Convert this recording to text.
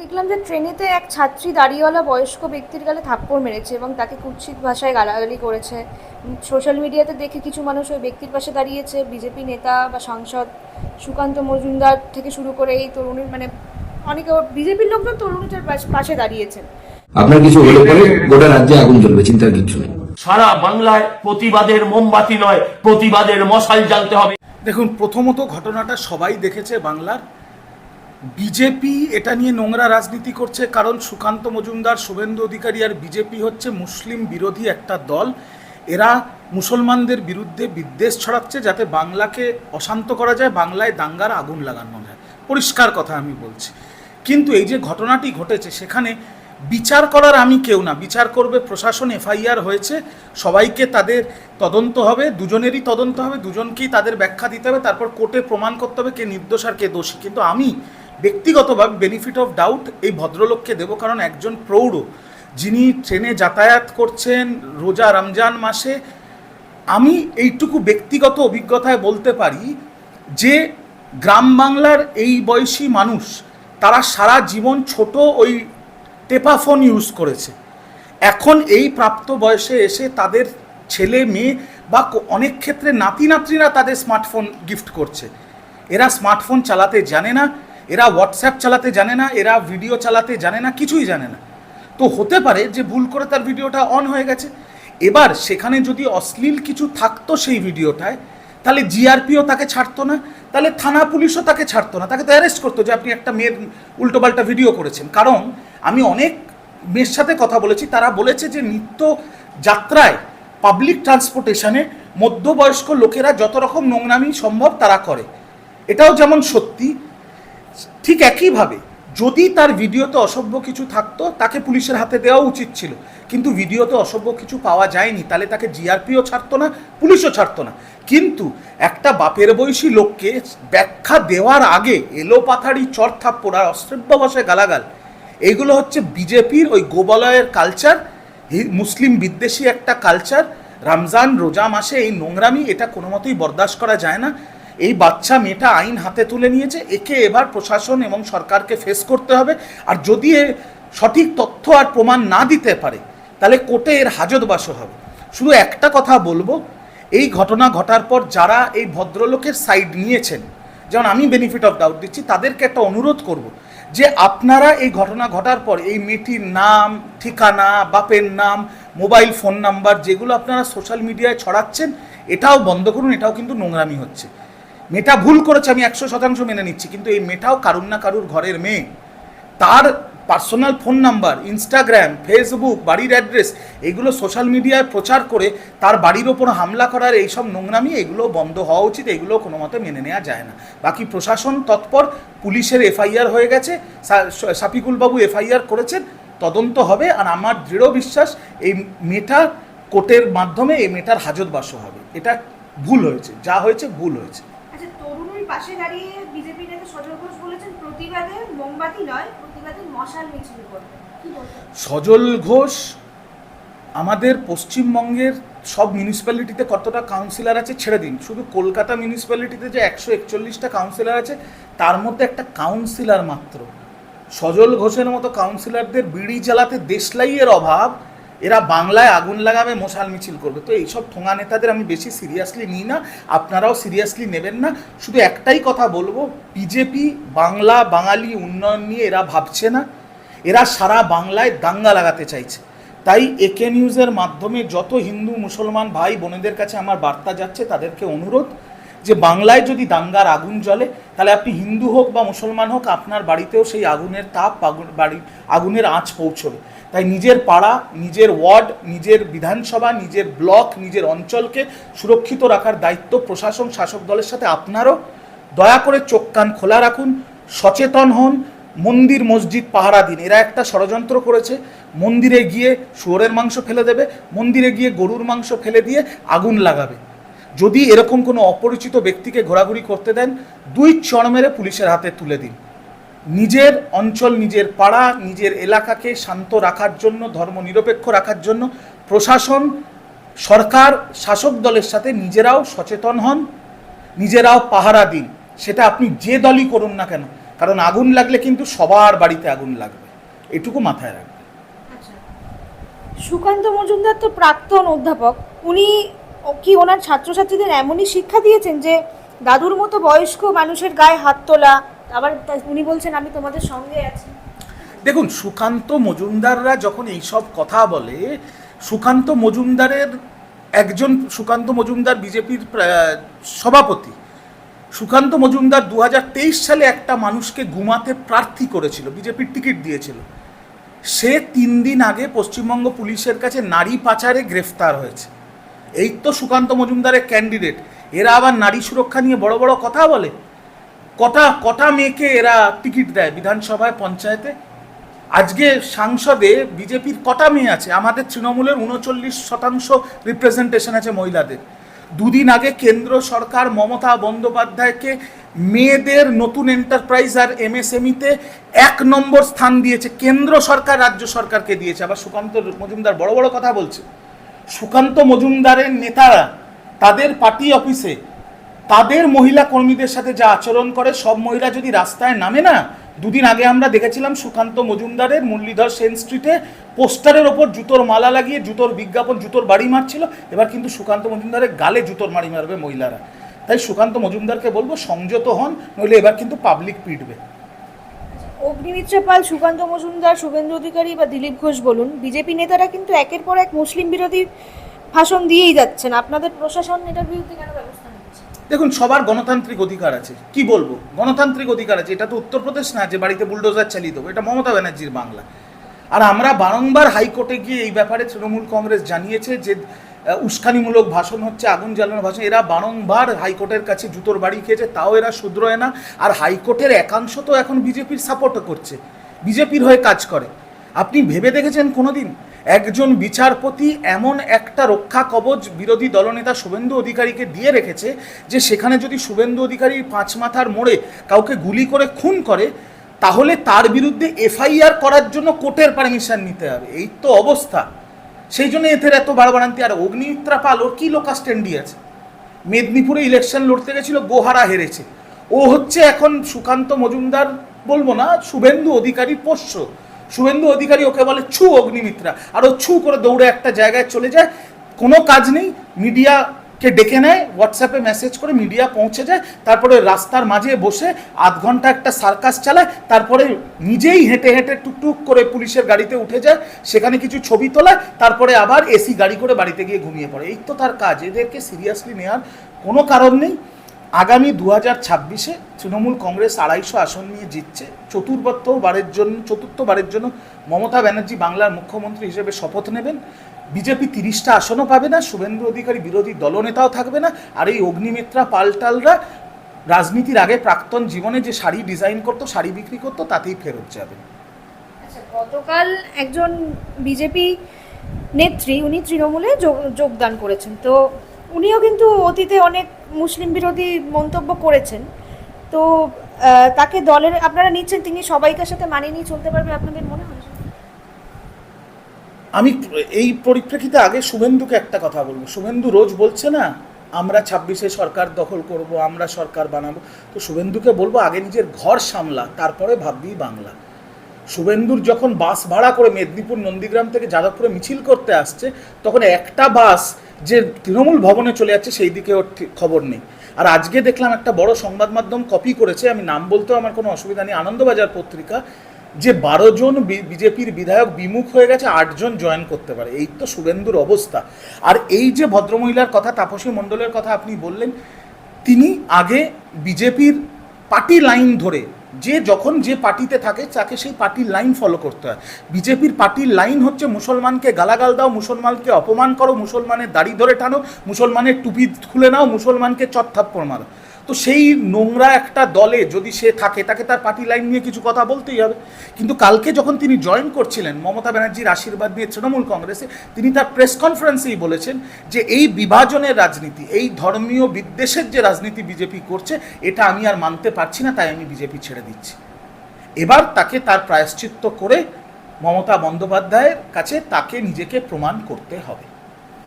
দেখলাম যে ট্রেনেতে এক ছাত্রী দাড়িওয়ালা বয়স্ক ব্যক্তির গালে থাপ্পড় মেরেছে এবং তাকে কুৎসিত ভাষায় গালাগালি করেছে। সোশ্যাল মিডিয়াতে দেখে কিছু মানুষ ওই ব্যক্তির পাশে দাঁড়িয়েছে। বিজেপি নেতা বা সাংসদ সুকান্ত মজুমদার থেকে শুরু করে এই তরুণীর মানে অনেকে বিজেপির লোকজন তরুণীটার পাশে দাঁড়িয়েছেন। আপনার কিছু হলে পরে গোটা রাজ্যে আগুন জ্বলবে চিন্তার কিছু নেই। সারা বাংলায় প্রতিবাদের মোমবাতি নয় প্রতিবাদের মশাল জ্বালতে হবে। দেখুন প্রথমত ঘটনাটা সবাই দেখেছে বাংলার। বিজেপি এটা নিয়ে নোংরা রাজনীতি করছে, কারণ সুকান্ত মজুমদার, শুভেন্দু অধিকারী আর বিজেপি হচ্ছে মুসলিম বিরোধী একটা দল। এরা মুসলমানদের বিরুদ্ধে বিদ্বেষ ছড়াচ্ছে যাতে বাংলাকে অশান্ত করা যায়, বাংলায় দাঙ্গার আগুন লাগানো যায়। পরিষ্কার কথা আমি বলছি। কিন্তু এই যে ঘটনাটি ঘটেছে, সেখানে বিচার করার আমি কেউ না। বিচার করবে প্রশাসন, এফআইআর হয়েছে, সবাইকে তাদের তদন্ত হবে, দুজনেরই তদন্ত হবে, দুজনকেই তাদের ব্যাখ্যা দিতে হবে, তারপর কোর্টে প্রমাণ করতে হবে কে নির্দোষ আর কে দোষী। কিন্তু আমি ব্যক্তিগতভাবে বেনিফিট অফ ডাউট এই ভদ্রলোককে দেবো কারণ একজন প্রৌঢ়। যিনি ট্রেনে যাতায়াত করছেন রোজা রমজান মাসে, আমি এইটুকু ব্যক্তিগত অভিজ্ঞতায় বলতে পারি যে গ্রাম বাংলার এই বয়সী মানুষ, তারা সারা জীবন ছোট ওই টেপাফোন ইউজ করেছে। এখন এই প্রাপ্ত বয়সে এসে তাদের ছেলে, মেয়ে বা অনেক ক্ষেত্রে নাতি নাতনিরা তাদের স্মার্টফোন গিফট করছে। এরা স্মার্টফোন চালাতে জানে না। এরা হোয়াটসঅ্যাপ চালাতে জানে না, এরা ভিডিও চালাতে জানে না, কিছুই জানে না। তো হতে পারে যে ভুল করে তার ভিডিওটা অন হয়ে গেছে। এবার সেখানে যদি অশ্লীল কিছু থাকতো সেই ভিডিওটায় তাহলে জিআরপিও তাকে ছাড়তো না, তাহলে থানা পুলিশও তাকে ছাড়তো না। তাকে তো অ্যারেস্ট করতো যে আপনি একটা মেয়ের উল্টোপাল্টা ভিডিও করেছেন। কারণ আমি অনেক মেয়ের সাথে কথা বলেছি, তারা বলেছে যে নিত্য যাত্রায় পাবলিক ট্রান্সপোর্টেশনে মধ্যবয়স্ক লোকেরা যত রকম নোংরামি সম্ভব তারা করে। এটাও যেমন সত্যি ঠিক একইভাবে যদি তার ভিডিওতে অসভ্য কিছু থাকতো, তাকে পুলিশের হাতে দেওয়া উচিত ছিল। কিন্তু ভিডিওতে অসভ্য কিছু পাওয়া যায়নি, তাহলে তাকে জিআরপিও ছাড়তো না, পুলিশও ছাড়তো না। কিন্তু একটা বাপের বয়সী লোককে ব্যাখ্যা দেওয়ার আগে এলো পাথাড়ি চর থাপ্পড় আর অশ্রব্য ভাষায় গালাগাল। এইগুলো হচ্ছে বিজেপির ওই গোবলয়ের কালচার মুসলিম বিদ্বেষী একটা কালচার রমজান রোজা মাসে এই নোংরামি এটা কোনো মতেই বরদাস্ত করা যায় না। এই বাচ্চা মেয়েটা আইন হাতে তুলে নিয়েছে, একে এবার প্রশাসন এবং সরকারকে ফেস করতে হবে। আর যদি সঠিক তথ্য আর প্রমাণ না দিতে পারে, তাহলে কোর্টে এর হাজতবাসও হবে। শুধু একটা কথা বলব, এই ঘটনা ঘটার পর যারা এই ভদ্রলোকের সাইড নিয়েছেন, যেমন আমি বেনিফিট অফ ডাউট দিচ্ছি, তাদেরকে একটা অনুরোধ করব যে আপনারা এই ঘটনা ঘটার পর এই মেয়েটির নাম, ঠিকানা, বাপের নাম মোবাইল ফোন নাম্বার যেগুলো আপনারা সোশ্যাল মিডিয়ায় ছড়াচ্ছেন, এটাও বন্ধ করুন, এটাও কিন্তু নোংরামি হচ্ছে। মেয়েটা ভুল করেছে, আমি একশো শতাংশ মেনে নিচ্ছি, কিন্তু এই মেটাও কারুর না কারুর ঘরের মেয়ে। তার personal phone number Instagram Facebook বাড়ির অ্যাড্রেস এগুলো সোশ্যাল মিডিয়ায় প্রচার করে তার বাড়ির ওপর হামলা করার এইসব নোংরামি, এগুলো বন্ধ হওয়া উচিত, এগুলো কোনো মতে মেনে নেওয়া যায় না। বাকি প্রশাসন তৎপর, পুলিশের এফআইআর হয়ে গেছে, সা- শাফিকুলবাবু এফআইআর করেছেন, তদন্ত হবে, আর আমার দৃঢ় বিশ্বাস, এই মেটা কোর্টের মাধ্যমে এই মেয়েটার হাজতবাসও হবে। এটা ভুল হয়েছে, যা হয়েছে ভুল হয়েছে। আচ্ছা তরুণীর পাশে দাঁড়িয়ে বিজেপি নেতা সজল ঘোষ বলেছেন, প্রতিবাদে মোমবাতি নয়, প্রতিবাদে মশাল মিছিল করবে। সজল ঘোষ আমাদের পশ্চিমবঙ্গের সব মিউনিসিপ্যালিটিতে কতটা কাউন্সিলর আছে ছেড়ে দিন। শুধু কলকাতা মিউনিসিপ্যালিটিতে যে একশো একচল্লিশটা কাউন্সিলর আছে, তার মধ্যে একটা কাউন্সিলর মাত্র। সজল ঘোষের মতো কাউন্সিলরদের বিড়ি জ্বালাতে দেশলাইয়ের অভাব এরা বাংলায় আগুন লাগাবে, মশাল মিছিল করবে। তো এইসব ঠোঙা নেতাদের আমি বেশি সিরিয়াসলি নিই না, আপনারাও সিরিয়াসলি নেবেন না। শুধু একটাই কথা বলব, বিজেপি, বাংলা, বাঙালি উন্নয়ন নিয়ে এরা ভাবছে না। এরা সারা বাংলায় দাঙ্গা লাগাতে চাইছে। তাই একে নিউজের মাধ্যমে যত হিন্দু, মুসলমান ভাই বোনেদের কাছে আমার বার্তা যাচ্ছে, তাদেরকে অনুরোধ যে বাংলায় যদি দাঙ্গার আগুন জ্বলে, তাহলে আপনি হিন্দু হোক বা মুসলমান হোক, আপনার বাড়িতেও সেই আগুনের তাপ, আগুন, বাড়ি, আগুনের আঁচ পৌঁছবে। তাই নিজের পাড়া, নিজের ওয়ার্ড, নিজের বিধানসভা, নিজের ব্লক, নিজের অঞ্চলকে সুরক্ষিত রাখার দায়িত্ব প্রশাসন, শাসক দলের সাথে আপনারও। দয়া করে চোখ কান খোলা রাখুন, সচেতন হন, মন্দির, মসজিদ, পাহারা দিন। এরা একটা ষড়যন্ত্র করেছে। মন্দিরে গিয়ে শুয়োরের মাংস ফেলে দেবে, মন্দিরে গিয়ে গরুর মাংস ফেলে দিয়ে আগুন লাগাবে। যদি এরকম কোনো অপরিচিত ব্যক্তিকে ঘোরাঘুরি করতে দেন, দুই চড় মেরে পুলিশের হাতে তুলে দিন। নিজের অঞ্চল, নিজের পাড়া, নিজের এলাকাকে শান্ত রাখার জন্য, ধর্ম নিরপেক্ষ রাখার জন্য প্রশাসন, সরকার, শাসক দলের সাথে নিজেরাও সচেতন হন, নিজেরাও পাহারা দিন। সেটা আপনি যে দলই করুন না কেন, কারণ আগুন লাগলে কিন্তু সবার বাড়িতে আগুন লাগবে। এটুকু মাথায় রাখবে আচ্ছা। সুকান্ত মজুমদার তো প্রাক্তন অধ্যাপক, উনি কি ওনার ছাত্রছাত্রীদের এমনই শিক্ষা দিয়েছেন যে দাদুর মতো বয়স্ক মানুষের গায়ে হাত তোলা? আবার উনি বলছেন, আমি তোমাদের সঙ্গে আছি। দেখুন, সুকান্ত মজুমদাররা যখন এইসব কথা বলে, সুকান্ত মজুমদারের একজন, সুকান্ত মজুমদার বিজেপির সভাপতি। সুকান্ত মজুমদার দু হাজার তেইশ সালে একটা মানুষকে ঘুমাতে প্রার্থী করেছিল, বিজেপির টিকিট দিয়েছিল। সে তিন দিন আগে পশ্চিমবঙ্গ পুলিশের কাছে নারী পাচারে গ্রেফতার হয়েছে। এই তো সুকান্ত মজুমদারের ক্যান্ডিডেট এরা আবার নারী সুরক্ষা নিয়ে বড় বড় কথা বলে। কটা কটা মেয়েকে এরা টিকিট দেয় বিধানসভায়, পঞ্চায়েতে? আজকে সাংসদে বিজেপির কটা মেয়ে আছে? আমাদের তৃণমূলের উনচল্লিশ শতাংশ রিপ্রেজেন্টেশন আছে মহিলাদের। দুদিন আগে কেন্দ্র সরকার মমতা বন্দ্যোপাধ্যায়কে মেয়েদের নতুন এন্টারপ্রাইজ আর এমএসএমইতে এক নম্বর স্থান দিয়েছে। কেন্দ্র সরকার, রাজ্য সরকারকে দিয়েছে। আবার সুকান্ত মজুমদার বড় বড় কথা বলছে। সুকান্ত মজুমদারের নেতারা তাদের পার্টি অফিসে তাদের মহিলা কর্মীদের সাথে যা আচরণ করে, সব মহিলা যদি রাস্তায় নামে না, দুদিন আগে আমরা দেখেছিলাম সুকান্ত মজুমদারের মুরলীধর সেন স্ট্রিটে পোস্টারের ওপর জুতোর মালা লাগিয়ে, জুতোর বিজ্ঞাপন, জুতোর বাড়ি মারছিল। এবার কিন্তু সুকান্ত মজুমদারের গালে জুতোর মারি মারবে মহিলারা। তাই সুকান্ত মজুমদারকে বলব, সংযত হন, নইলে এবার কিন্তু পাবলিক পিটবে। অগ্নিমিত্রা পাল, সুকান্ত মজুমদার, শুভেন্দু অধিকারী বা দিলীপ ঘোষ বলুন, বিজেপি নেতারা কিন্তু একের পর এক মুসলিম বিরোধী ভাষণ দিয়েই যাচ্ছেন। আপনাদের প্রশাসন এটার বিরুদ্ধে কেন ব্যবস্থা দেখুন, সবার গণতান্ত্রিক অধিকার আছে। কি বলব? গণতান্ত্রিক অধিকার আছে। এটা তো উত্তরপ্রদেশ না, যে বাড়িতে বুলডোজার চালিয়ে দেবো। এটা মমতা ব্যানার্জির বাংলা। আর আমরা বারংবার হাইকোর্টে গিয়ে এই ব্যাপারে তৃণমূল কংগ্রেস জানিয়েছে যে উস্কানিমূলক ভাষণ হচ্ছে, আগুন জ্বালানোর ভাষণ। এরা বারংবার হাইকোর্টের কাছে জুতোর বাড়ি খেয়েছে, তাও এরা শুধরোয় না। আর হাইকোর্টের একাংশ তো এখন বিজেপির সাপোর্টও করছে, বিজেপির হয়ে কাজ করে। আপনি ভেবে দেখেছেন কোনোদিন? একজন বিচারপতি এমন একটা রক্ষা কবচ বিরোধী দলনেতা শুভেন্দু অধিকারীকে দিয়ে রেখেছে, যে সেখানে যদি শুভেন্দু অধিকারী পাঁচ মাথার মোড়ে কাউকে গুলি করে খুন করে, তাহলে তার বিরুদ্ধে এফআইআর করার জন্য কোর্টের পারমিশন নিতে হবে। এই তো অবস্থা। সেই জন্য এদের এত বাড়বাড়ান্তি। আর অগ্নিমিত্রা পাল ওর কী লোকা স্ট্যান্ডি আছে? মেদিনীপুরে ইলেকশন লড়তে গেছিল, গোহারা হেরেছে। ও হচ্ছে এখন সুকান্ত মজুমদার বলব না, শুভেন্দু অধিকারী পোষ্য। শুভেন্দু অধিকারী ওকে বলে ছু অগ্নিমিত্রা। আর ও ছু করে দৌড়ে একটা জায়গায় চলে যায়। কোনো কাজ নেই মিডিয়াকে ডেকে নেয় হোয়াটসঅ্যাপে মেসেজ করে মিডিয়া পৌঁছে যায়, তারপরে রাস্তার মাঝে বসে আধ ঘণ্টা একটা সার্কাস চালায়, তারপরে নিজেই হেঁটে হেঁটে টুকটুক করে পুলিশের গাড়িতে উঠে যায়, সেখানে কিছু ছবি তোলায়, তারপরে আবার এসি গাড়ি করে বাড়িতে গিয়ে ঘুমিয়ে পড়ে। এই তো তার কাজ। এদেরকে সিরিয়াসলি নেওয়ার কোনো কারণ নেই। আগামী দু হাজার ছাব্বিশে তৃণমূল কংগ্রেস আড়াইশো আসন নিয়ে জিতছে। চতুর্থ বারের জন্য, চতুর্থবারের জন্য মমতা ব্যানার্জি বাংলার মুখ্যমন্ত্রী হিসেবে শপথ নেবেন। বিজেপি তিরিশটা আসনও পাবে না, শুভেন্দু অধিকারী বিরোধী দলনেতাও থাকবে না, আর এই অগ্নিমিত্রা, পালটালরা রাজনীতির আগে প্রাক্তন জীবনে যে শাড়ি ডিজাইন করতো, শাড়ি বিক্রি করতো, তাতেই ফেরত যাবে। আচ্ছা গতকাল একজন বিজেপি নেত্রী, উনি তৃণমূলে যোগ- যোগদান করেছেন। তো উনিও কিন্তু অতীতে অনেক মুসলিম বিরোধী মন্তব্য করেছেন। তো তাকে দলের, আপনারা নিচ্ছেন, তিনি সবাইকার সাথে মানিয়ে নিয়ে চলতে পারবে আপনাদের মনে হয়? আমি এই পরিপ্রেক্ষিতে আগে শুভেন্দুকে একটা কথা বলব। শুভেন্দু রোজ বলছে না, আমরা ছাব্বিশে সরকার দখল করব, আমরা সরকার বানাবো। তো শুভেন্দুকে বলব, আগে নিজের ঘর সামলা, তারপরে ভাববি বাংলা। শুভেন্দুর যখন বাস ভাড়া করে মেদিনীপুর, নন্দীগ্রাম থেকে যাদবপুরে মিছিল করতে আসছে, তখন একটা বাস যে তৃণমূল ভবনে চলে যাচ্ছে, সেই দিকে ওর খবর নেই। আর আজকে দেখলাম একটা বড় সংবাদ মাধ্যম কপি করেছে, আমি নাম বলতেও আমার কোনো অসুবিধা নেই, আনন্দবাজার পত্রিকা। যে বারো জন বিজেপির বিধায়ক বিমুখ হয়ে গেছে আটজন জয়েন করতে পারে। এই তো শুভেন্দুর অবস্থা। আর এই যে ভদ্রমহিলার কথা, তাপসী মণ্ডলের কথা আপনি বললেন, তিনি আগে বিজেপির পার্টি লাইন ধরে, যে যখন যে পার্টিতে থাকে, তাকে সেই পার্টির লাইন ফলো করতে হয়। বিজেপির পার্টির লাইন হচ্ছে, মুসলমানকে গালাগাল দাও, মুসলমানকে অপমান করো, মুসলমানের দাড়ি ধরে টানো, মুসলমানের টুপি খুলে নাও, মুসলমানকে চত্থাপ্পড় মারো। তো সেই নোংরা একটা দলে যদি সে থাকে, তাকে তার পার্টি লাইন নিয়ে কিছু কথা বলতেই হবে। কিন্তু কালকে যখন তিনি জয়েন করছিলেন, মমতা ব্যানার্জির আশীর্বাদ নিয়ে তৃণমূল কংগ্রেসে, তিনি তার প্রেস কনফারেন্সেই বলেছেন যে এই বিভাজনের রাজনীতি, এই ধর্মীয় বিদ্বেষের যে রাজনীতি বিজেপি করছে, এটা আমি আর মানতে পারছি না, তাই আমি বিজেপি ছেড়ে দিচ্ছি। এবার তাকে তার প্রায়শ্চিত্ত করে মমতা বন্দ্যোপাধ্যায়ের কাছে তাকে নিজেকে প্রমাণ করতে হবে।